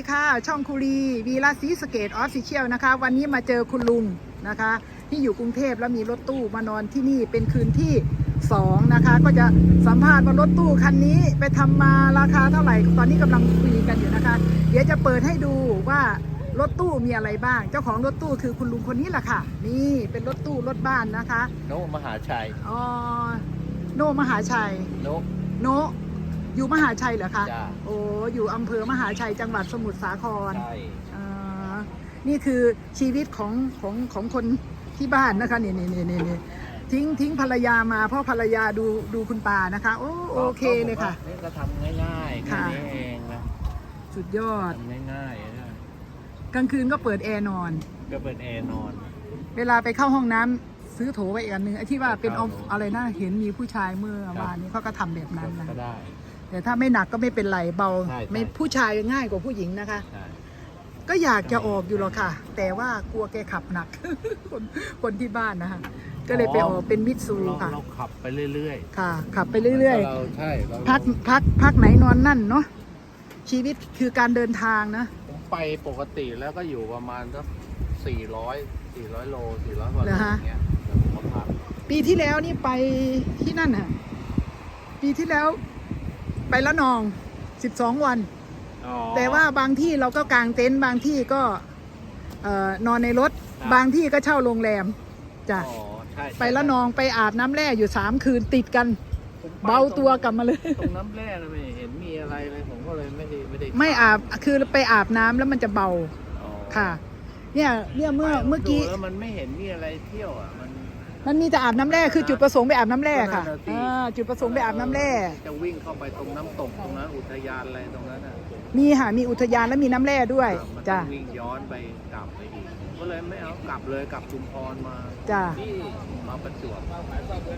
สวัสดีค่ะช่องคุรีวีลาซีสเกตออฟฟิเชียลนะคะ วันนี้มาเจอคุณลุงนะคะ ที่อยู่กรุงเทพแล้วมีรถตู้มานอนที่นี่เป็นคืนที่สองนะคะ ก็จะสัมภาษณ์ว่ารถตู้คันนี้ไปทำมาราคาเท่าไหร่ ตอนนี้กำลังคุยกันอยู่นะคะ เดี๋ยวจะเปิดให้ดูว่ารถตู้มีอะไรบ้าง เจ้าของรถตู้คือคุณลุงคนนี้แหละค่ะ นี่เป็นรถตู้รถบ้านนะคะ โนมหาชัยอ๋อโนมหาชัยโนโน อยู่มหาชัยเหรอคะ จ้าโอ้อยู่อำเภอมหาชัยจังหวัดสมุทรสาคร ใช่อ่านี่คือชีวิตของของของคนที่บ้านนะคะนี่นี่นี่นี่นี่ทิ้งทิ้งภรรยามาเพราะภรรยาดูดูคุณปานะคะ โอ้โอเคเลยค่ะ นี่ก็ทำง่ายๆแค่ค่ะ นี้เองนะสุดยอดทำง่ายๆนะกลางคืนก็เปิดแอร์นอน ก็เป็นแอร์นอน เวลาไปเข้าห้องน้ำซื้อโถไว้อีกอันหนึ่งไอ้ที่ว่าเป็นออฟครับอะไรนะเห็นมีผู้ชายเมื่อวานนี้เขาก็ทำแบบนั้นนะก็ได้ แต่ถ้าไม่หนักก็ไม่เป็นไรเบาใช่ใช่ไม่ผู้ชายง่ายกว่าผู้หญิงนะคะ ใช่ ก็อยากจะออกอยู่หรอกค่ะ แต่ว่ากลัวแกขับหนัก คนคนที่บ้านนะคะก็เลยไปออกเป็นมิตซูเราค่ะ เราขับไปเรื่อยค่ะ ขับไปๆเรื่อย เราใช่เราๆ พักพักพักไหนนอนนั่นเนาะชีวิตคือการเดินทางนะผมไปปกติแล้วก็อยู่ประมาณสักสี่ร้อยสี่ร้อยโลสี่ร้อยกว่าโลเหรอฮะอย่างเงี้ยแล้วผมก็พักปีที่แล้วนี่ไปที่นั่นค่ะ ปีที่แล้ว ไปละนองสิบสองวัน อ๋อ แต่ว่าบางที่เราก็กางเต็นท์บางที่ก็เอ่อนอนในรถ ครับ บางที่ก็เช่าโรงแรมจ้ะอ๋อใช่ใช่ไปละนองไปอาบน้ำแร่อยู่สามคืนติดกัน ผมไปเบาตัวกลับมาเลย ตรงน้ำแร่นะไม่เห็นมีอะไรเลยผมก็เลยไม่ได้ไม่ได้ไม่อาบคือไปอาบน้ำแล้วมันจะเบาอ๋อค่ะ เนี่ยเนี่ยเมื่อไปเมื่อกี้ ดูแล้วมันไม่เห็นมีอะไรเที่ยวอะมัน มันมีแต่อาบน้ำแร่คือจุดประสงค์ไปอาบน้ำแร่ค่ะนั่นน่ะสิ อ่าจุดประสงค์ไปอาบน้ำแร่ จะวิ่งเข้าไปตรงน้ำตกตรงนั้นอุทยานอะไรตรงนั้นอะมีค่ะมีอุทยานและมีน้ำแร่ด้วยมันต้จ้ะองวิ่งย้อนไปกลับไปอีกก็เลยไม่เอากลับเลยกลับชุมพรมาจ้ะที่มาประจวบ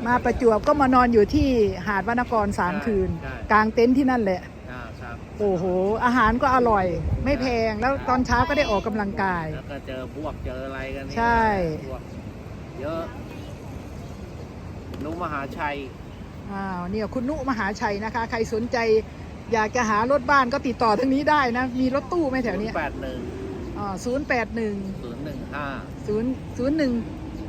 มาประจวบก็มานอนอยู่ที่หาดวนกรสามใช่คืน ใช่ กลางเต็นท์ที่นั่นแหละ อ่าครับโอ้โห อาหารก็อร่อย ไม่แพงแล้วตอนเช้าก็ได้ออกกำลังกาย แล้วก็เจอพวกเจออะไรกันเนี่ยใช่ พวกเยอะ นุมหาชัยอ้าวเนี่ยคุณนุมหาชัยนะคะ ใครสนใจอยากจะหารถบ้านก็ติดต่อทางนี้ได้นะ มีรถตู้ไหมแถวเนี้ยแปดหนึ่งอ๋อศูนย์แปดหนึ่งศูนย์หนึ่งห้าศูนย์ศูนย์หนึ่ง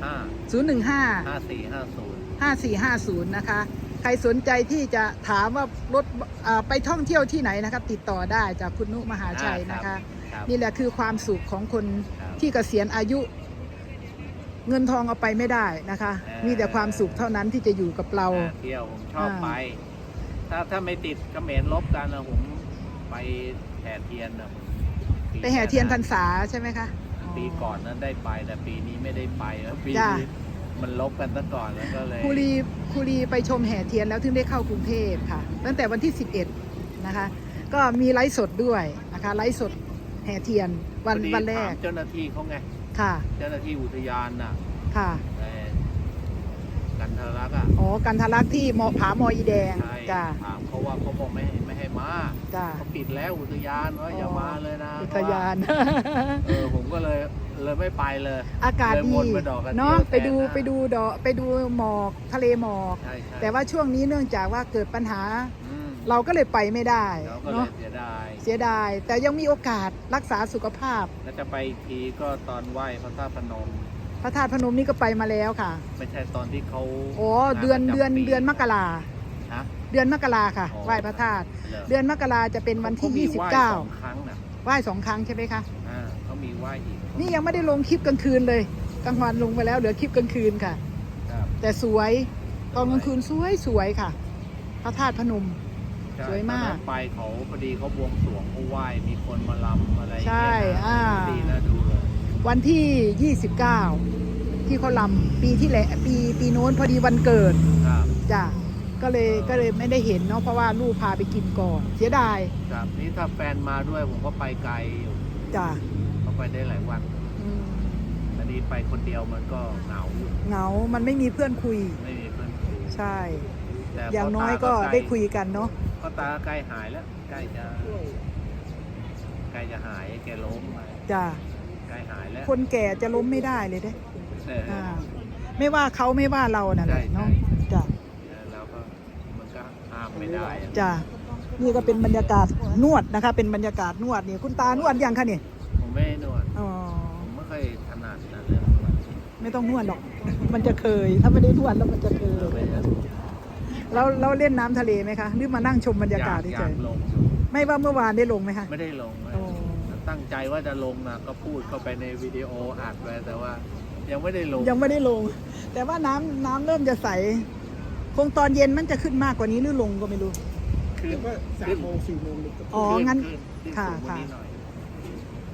ห้าศูนย์หนึ่งห้าห้าสี่ห้าศูนย์ห้าสี่ห้าศูนย์นะคะ ใครสนใจที่จะถามว่ารถอ่าไปท่องเที่ยวที่ไหนนะคะติดต่อได้จากคุณนุมหาชัยนะคะครับนี่แหละคือความสุขของคนครับที่เกษียณอายุ เงินทองเอาไปไม่ได้นะคะ เออ มีแต่ความสุขเท่านั้นที่จะอยู่กับเรา อ่าเที่ยวผมชอบอ่า ไป ถ้าถ้าไม่ติดเขมรลบกันนะผมไปแห่เทียนนะผมปีไปแห่เทียนพรรษาใช่ไหมคะ ปีก่อนนั้นได้ไป แต่ปีนี้ไม่ได้ไปแล้วปีจ้ะ นี้มันลบกันซะก่อนแล้วก็เลย ครูรีครูรีไปชมแห่เทียนแล้วถึงได้เข้ากรุงเทพค่ะ ตั้งแต่วันที่ 11 นะคะ ก็มีไลฟ์สดด้วยนะคะไลฟ์สดแห่เทียนวันพอดีวันแรกถามเจ้าหน้าที่เขาไง ค่ะ เจ้าหน้าที่อุทยานน่ะค่ะเอ่อกันทรลักษณ์อะอ๋อ กันทะลักที่มอผามออีแดง ใช่จ้าถามเขาว่าเขาบอกไม่ให้ไม่ให้มาจ้าเขาปิดแล้วอุทยานว่าอย่ามาเลยนะอุทยาน เออผมก็เลยเลยไม่ไปเลย อากาศเลยดีวนไปดอกกระเจียวเนาะ แทนไปดูนะ ไปดูดอกไปดูหมอกทะเลหมอก ใช่ใช่แต่ว่าช่วงนี้เนื่องจากว่าเกิดปัญหาอืม เราก็เลยไปไม่ได้เราก็เลเนาะยเสียดายเสียดาย แต่ยังมีโอกาสรักษาสุขภาพ แล้วจะไปอีกทีก็ตอนไหว้พระธาตุพนม พระธาตุพนมนี่ก็ไปมาแล้วค่ะไม่ใช่ตอนที่เขาโอ้เดือนงาประจำเดือนปีเดือนมกราฮะ เดือนมกราค่ะอ๋อ ไหว้พระธาตุหรเดือนมกราจะเป็นวันที่เขามีไหว้สอง29ครั้งนะไหว้สองครั้งใช่ไหมคะ อ่าเขามีไหว้อีกนี่ยังไม่ได้ลงคลิปกลางคืนเลยกลางวันลงไปแล้วเหลือคลิปกลางคืนค่ะ ครับแต่สวยตอนกลางคืนสวยสวยค่ะ พระธาตุพนม ใช่สวยมาก ตอนนั้นไปเขาพอดีเขาบวงสรวงเขาไหว้มีคนมาลำอะไรอย่างใช่เงี้ยนะอ่าดีนะดูเลยวันที่ 29 ที่เขาลำปีที่แล้วปีปีโน้นพอดีวันเกิดครับจ้ะก็เลยก็เลยไม่ได้เห็นเนาะเพราะว่าลูกพาไปกินก่อน เสียดายครับนี่ถ้าแฟนมาด้วยผมก็ไปไกลอยู่จ้ะเขาไปได้หลายวันอืมอันนี้ไปคนเดียวมันก็เหงาอยู่เหงา มันไม่มีเพื่อนคุย ไม่มีเพื่อนคุยใช่ แต่อย่างน้อยก็พ่ตาได้คุยกันเนาะ พ่อตาใกล้หายแล้วใกล้จะใกล้จะหายแกล้มจ้ะใกล้หายแล้วคนแก่จะล้มไม่ได้เลยเด้เอออ่า ไม่ว่าเขาไม่ว่าเราน่ะแหละใช่เนาะใช่จ้ะแล้วก็มันก็ห้ามไม่ได้อะจ้ะนี่ก็เป็นบรรยากาศนวดนะคะ เป็นบรรยากาศนวดนี่คุณตานวดยังคะนี่ผมไม่ให้นวดอ๋อผมไม่ค่อยถนัดนะเรื่องนวดไม่ต้องนวดหรอก มันจะเคย ถ้าไม่ได้นวดแล้วมันจะเคเออยไม่ได้ แล้วเราเล่นน้ำทะเลไหมคะ หรือมานั่งชมบรรยากาศอเฉยากยลงอยู่ๆไม่ว่าเมื่อวานได้ลงไหมคะ ไม่ได้ลงเลยโอ้ ตั้งใจว่าจะลงนะก็พูดเข้าไปในวิดีโออัดไว้แต่ว่า ยังไม่ได้ลงยังไม่ได้ลง แต่ว่าน้ำน้ำเริ่มจะใส คงตอนเย็นมันจะขึ้นมากกว่านี้หรือลงก็ไม่รู้ขึ้นเดี๋ยวก็สามโมงสี่โมงอ๋อขึ้งั้น ขึ้ขึ้นค่ะสูงกว่าค่ะ นี้หน่อย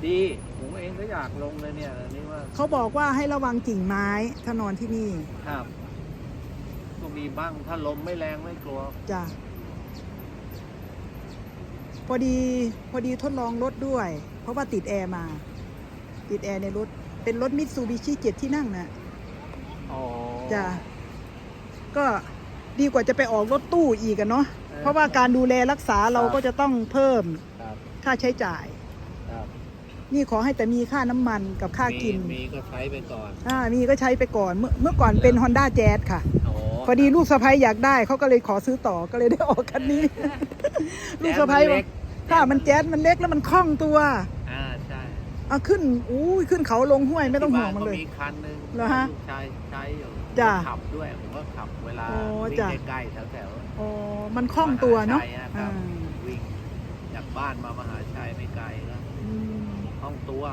ดีผมเองก็อยากลงเลยเนี่ยอันนี่ว่าเขาบอกว่าให้ระวังกิ่งไม้ถ้านอนที่นี่ ครับก็ มีบ้าง ถ้าลมไม่แรงไม่กลัว จ้ะพอดีพอดีทดลองรถด้วย เพราะว่าติดแอร์มา ติดแอร์ในรถ เป็นรถมิตซูบิชิเจ็ดที่นั่งนะอ๋อจ้ะก็ดีกว่าจะไปออกรถตู้อีกอะเนาะเออเพราะว่าการดูแลรักษาเราครับก็จะต้องเพิ่มครับ ค่าใช้จ่ายครับ นี่ขอให้แต่มีค่าน้ำมันกับค่ากินมีมีก็ใช้ไปก่อนอ่ามีก็ใช้ไปก่อนเมื่อเมื่อก่อนเป็น Honda Jazz ค่ะโอ้พอดีลูกสะพ้ยอยากได้เขาก็เลยขอซื้อต่อก็เลยได้ออกคันนี้ ลูกสะพ้ยบอกถ้ามันแจ๊สมันเล็กแล้วมันคล่องตัวอ่าใช่เอาขึ้นอู้ยขึ้นเขาลงห้วยไม่ต้องห่วงมันเลยที่บ้าก็มีคันหนึ่งเหรอฮะลูกชายใช้อยู่จ้ะขับด้วยผมก็ขับเวลาโอ้วิ่งจ้ะใกล้ๆแถวๆอ๋อมันคล่องตัวเนาะมหชัยครัอ่าบวิ่งจากบ้านมามหาชัยไม่ไกลแล้ว อืมห้องตัว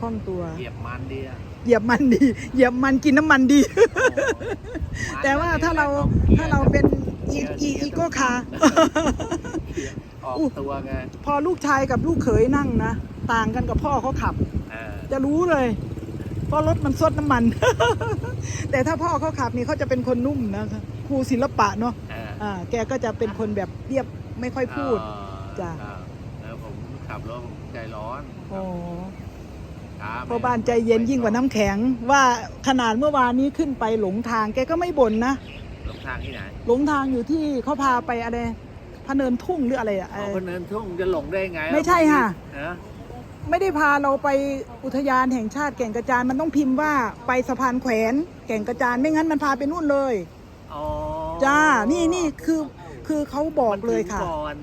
คล่องตัว เหยียบมันดีอะเหยียบมันดี เหยียบมันกินน้ำมันดีโอ้มันแต่ว่าถ้าเราต้องกียถ้าเราเป็นอีอีอีโก้คาร์ ออกอู้ตัวไงพอลูกชายกับลูกเขยนั่งนะ ต่างกันกับพ่อเขาขับ เออจะรู้เลยเพราะรถมันซดน้ำมัน แต่ถ้าพ่อเขาขับนี่เขาจะเป็นคนนุ่มนะคะครูศิลปะเนาะเอออ่าแกก็จะเป็นคนแบบเรียบไม่ค่อยพูดเออจ้ะครับแล้วผม ขับรถผมใจร้อนอ๋อช้าไปพ่อบ้านใจเย็นยิ่งกว่าน้ำแข็ง ว่าขนาดเมื่อวานนี้ขึ้นไปหลงทางแกก็ไม่บ่นนะหลงทางที่ไหนหลงทางอยู่ที่เขาพาไปอะไรพะเนินทุ่งหรืออะไรอะเอเอาอ คนเนินทุ่งจะหลงได้ไงไม่ใช่ค่ะ ฮะไม่ได้พาเราไปอุทยานแห่งชาติแก่งกระจานมันต้องพิมพ์ว่าไปสะพานแขวนแก่งกระจานไม่งั้นมันพาไปนู่นเลย อ๋อจ้า นี่นี่คือคือเขาบอกเลยค่ะ มันถึงก่อน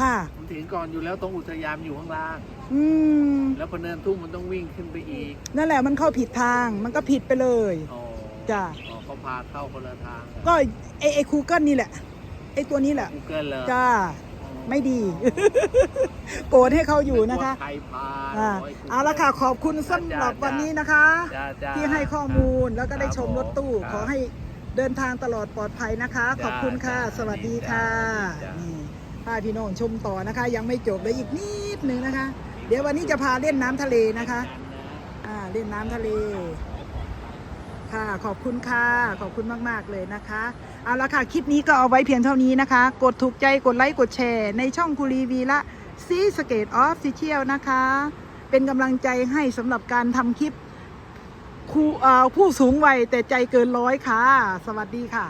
ค่ะมันถึงก่อนอยู่แล้วตรงอุทยานอยู่ข้างล่าง อืม แล้วพอเนินทุ่งมันต้องวิ่งขึ้นไปอีกนั่นแหละมันเข้าผิดทาง มันก็ผิดไปเลย อ๋อจ้ะ อ๋อเขาพาเข้าคนละทางก็ไอไอคูเกิลนี่แหละ ไอตัวนี้แหละกูเกิลเลยจ้าไม่ดีโกรธให้เขาอยู่นะคะไทยพาอ่าโย Google เอาละค่ะขอบคุณสำหรับวันนี้นะคะ จ้าจ้าที่ให้ข้อมูลแล้วก็ได้ชมรถตู้ครับขอให้เดินทางตลอดปลอดภัยนะคะจ้าขอบคุณค่ะจ้าสวัสดีค่ะจ้า นี่ พาพี่น้องชมต่อนะคะ ยังไม่จบเลยอีกนิดนึงนะคะ เดี๋ยววันนี้จะพาเล่นน้ำทะเลนะคะอ่าเล่นน้ำทะเล ค่ะขอบคุณค่ะ ขอบคุณมาก ๆ เลยนะคะเอาละค่ะ คลิปนี้ก็เอาไว้เพียงเท่านี้นะคะ กดถูกใจกดไลค์กดแชร์ ในช่องคุรีวีละซีสเกตออฟฟิเชียลนะคะ เป็นกำลังใจให้สำหรับการทำคลิปครูเออผู้สูงวัยแต่ใจเกินร้อยค่ะ สวัสดีค่ะ